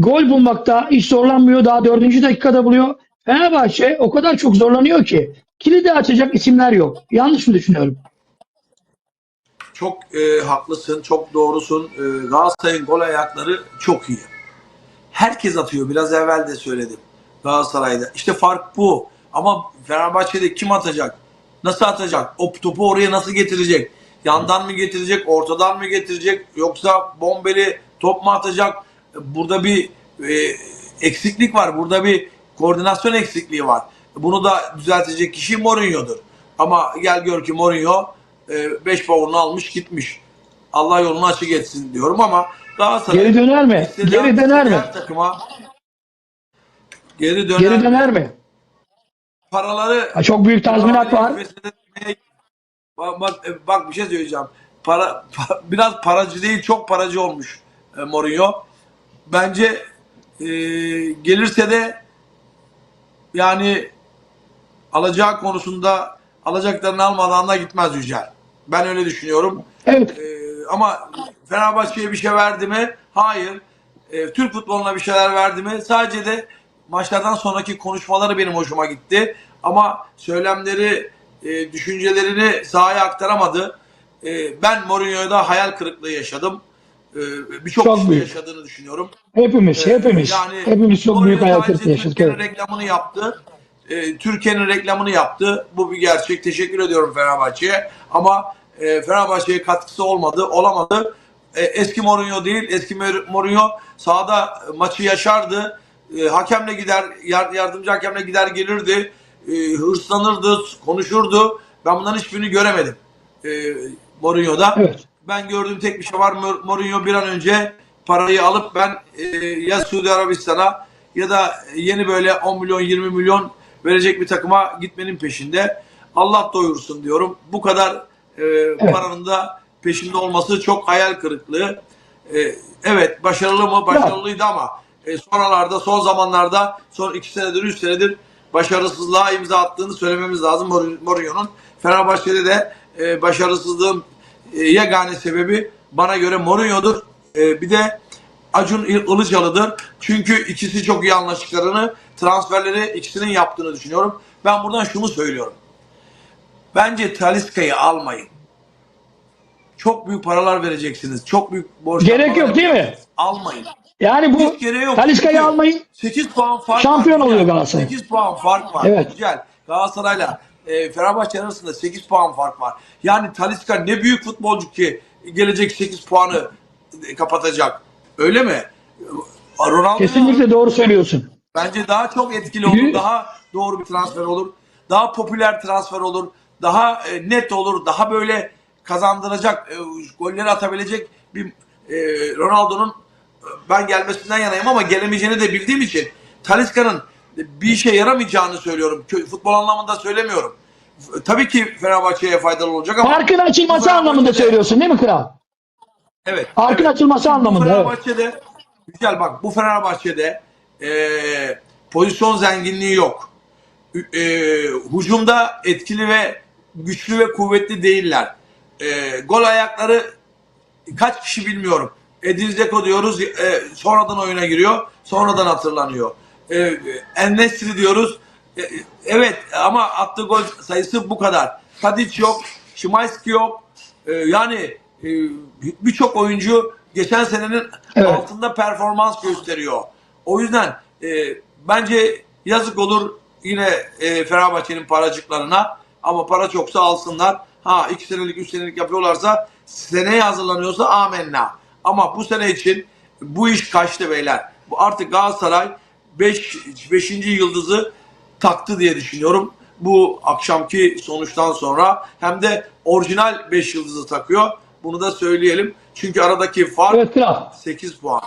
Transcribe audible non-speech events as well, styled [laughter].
Gol bulmakta hiç zorlanmıyor. Daha dördüncü dakikada buluyor. Fenerbahçe o kadar çok zorlanıyor ki kilidi açacak isimler yok. Yanlış mı düşünüyorum? Çok e, haklısın, çok doğrusun. E, Galatasaray'ın gol ayakları çok iyi. Herkes atıyor. Biraz evvel de söyledim. Galatasaray'da. İşte fark bu. Ama Fenerbahçe'de kim atacak? Nasıl atacak? O topu oraya nasıl getirecek? Yandan mı getirecek? Ortadan mı getirecek? Yoksa bombeli top mu atacak? Burada bir e, eksiklik var. Burada bir koordinasyon eksikliği var. Bunu da düzeltecek kişi Mourinho'dur. Ama gel gör ki Mourinho 5 bavulunu almış gitmiş. Allah yolunu açık etsin diyorum ama Galatasaray Geri döner mi? Geri döner mi? takıma geri döner. Geri döner mi? Paraları Ha, Çok büyük tazminat var. Bak, bak, e, bak bir şey söyleyeceğim. Para, pa- [laughs] biraz paracı değil çok paracı olmuş e, Mourinho. Bence e, gelirse de yani alacağı konusunda alacaklarını almadan da gitmez Yücel. Ben öyle düşünüyorum. Evet. Ee, ama Fenerbahçe'ye bir şey verdi mi? Hayır. Ee, Türk futboluna bir şeyler verdi mi? Sadece de maçlardan sonraki konuşmaları benim hoşuma gitti. Ama söylemleri, e, düşüncelerini sahaya aktaramadı. Ee, ben Mourinho'da hayal kırıklığı yaşadım. Ee, Birçok Çok kişi büyük. yaşadığını düşünüyorum. Hepimiz, Ee, hepimiz. yani hepimiz çok büyük hayal kırıklığı yaşadık. Türkiye'nin Evet. reklamını yaptı. Ee, Türkiye'nin reklamını yaptı. Bu bir gerçek. Teşekkür ediyorum Fenerbahçe'ye. Ama e, Fenerbahçe'ye katkısı olmadı, olamadı. E, eski Mourinho değil, eski Mourinho sahada maçı yaşardı. E, hakemle gider, yar- yardımcı hakemle gider gelirdi. E, hırslanırdı, konuşurdu. Ben bunların hiçbirini göremedim. E, Mourinho'da. Evet. Ben gördüğüm tek bir şey var. Mourinho bir an önce parayı alıp ben e, ya Suudi Arabistan'a ya da yeni böyle 10 milyon 20 milyon verecek bir takıma gitmenin peşinde. Allah doyursun diyorum. Bu kadar e, paranın da peşinde olması çok hayal kırıklığı. E, evet başarılı mı? Başarılıydı ama e, sonralarda son zamanlarda son 2 senedir 3 senedir başarısızlığa imza attığını söylememiz lazım Mourinho- Mourinho'nun. Fenerbahçe'de de e, başarısızlığın e, yegane sebebi bana göre Mourinho'dur. E, bir de Acun İl- Ilıcalı'dır. Çünkü ikisi çok iyi anlaştıklarını, transferleri ikisinin yaptığını düşünüyorum. Ben buradan şunu söylüyorum. Bence Taliska'yı almayın. Çok büyük paralar vereceksiniz. Çok büyük borçlar Gerek yok değil mi? Almayın. Yani bu. Taliska'yı almayın. 8 puan fark Şampiyon var. oluyor. Galatasaray. 8 puan fark var. Evet. Güzel. Galatasaray'la e, Fenerbahçe arasında 8 puan fark var. Yani Taliska ne büyük futbolcu ki gelecek 8 puanı e, kapatacak. Öyle mi? Ronaldo Kesinlikle doğru söylüyorsun. bence daha çok etkili olur. Daha doğru bir transfer olur. Daha popüler transfer olur. Daha e, net olur. Daha böyle kazandıracak, e, golleri atabilecek bir e, Ronaldo'nun e, ben gelmesinden yanayım ama gelemeyeceğini de bildiğim için Talisca'nın bir işe yaramayacağını söylüyorum. Futbol anlamında söylemiyorum. Tabii ki Fenerbahçe'ye faydalı olacak ama Farkın açılması Bu anlamında söylüyorsun değil mi kral? Evet. Farkın evet. açılması Bu anlamında. Evet. Fenerbahçe'de güzel bak bu Fenerbahçe'de e, pozisyon zenginliği yok. E, hücumda etkili ve güçlü ve kuvvetli değiller. E, gol ayakları kaç kişi bilmiyorum. Edin Dzeko diyoruz e, sonradan oyuna giriyor. Sonradan hatırlanıyor. E, Enesri diyoruz. E, evet ama attığı gol sayısı bu kadar. Tadic yok. Şimanski yok. E, yani e, birçok oyuncu geçen senenin Evet. altında performans gösteriyor. O yüzden e, bence yazık olur yine e, Fenerbahçe'nin paracıklarına ama para çoksa alsınlar. Ha 2 senelik 3 senelik yapıyorlarsa seneye hazırlanıyorsa amenna. Ama bu sene için bu iş kaçtı beyler. Bu artık Galatasaray 5 5. yıldızı taktı diye düşünüyorum. Bu akşamki sonuçtan sonra hem de orijinal 5 yıldızı takıyor. Bunu da söyleyelim. Çünkü aradaki fark Evet kral. 8 puan.